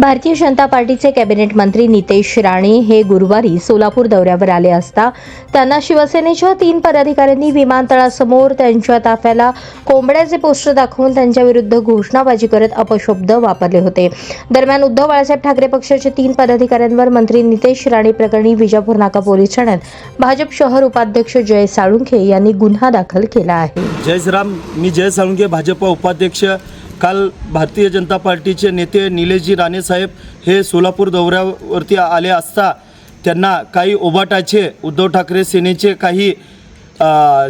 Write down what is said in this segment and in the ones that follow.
Bharatiya Janata पार्टीचे cabinet मंत्री नितेश राणे हे गुरुवारी सोलापूर दौऱ्यावर आले असता त्यांना शिवसेनेच्या तीन पदाधिकाऱ्यांनी विमानतळासमोर त्यांच्या ताफ्याला कोंबड्याचे पोस्टर दाखवून त्यांच्याविरुद्ध घोषणाबाजी करत अपशब्द वापरले होते. दरम्यान उद्धव बाळासाहेब ठाकरे पक्षाच्या तीन पदाधिकाऱ्यांवर मंत्री नितेश राणे प्रकरणी विजापूर नाका पोलीस ठाण्यात भाजप शहर उपाध्यक्ष जय साळुंखे यांनी गुन्हा दाखल केला आहे. जय श्रीराम मी जय साळुंखे भाजप उपाध्यक्ष. काल भारतीय जनता पार्टीचे नेते निलेशजी राणेसाहेब हे सोलापूर दौऱ्यावरती आले असता त्यांना काही ओबाटाचे उद्धव ठाकरे सेनेचे काही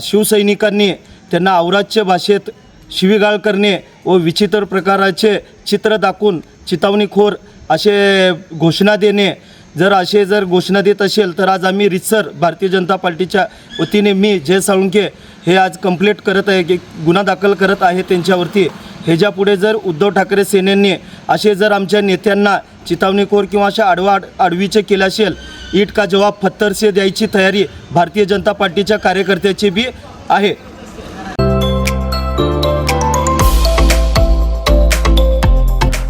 शिवसैनिकांनी त्यांना अवराज्य भाषेत शिवीगाळ करणे व विचित्र प्रकाराचे चित्र दाखवून चितावणीखोर असे घोषणा देणे जर असे जर घोषणा देत असेल तर आज आम्ही रितसर भारतीय जनता पार्टीच्या वतीने मी जय साळुंके हे आज कंप्लेंट करत आहे की गुन्हा दाखल करत आहे त्यांच्यावरती. ह्याच्यापुढे जर उद्धव ठाकरे सेनेने असे जर आमच्या नेत्यांना चितावणीखोर किंवा अशा आडवा आडवीचे केले असेल ईट का जवाब फत्तरसे द्यायची तयारी भारतीय जनता पार्टीच्या कार्यकर्त्याची बी आहे.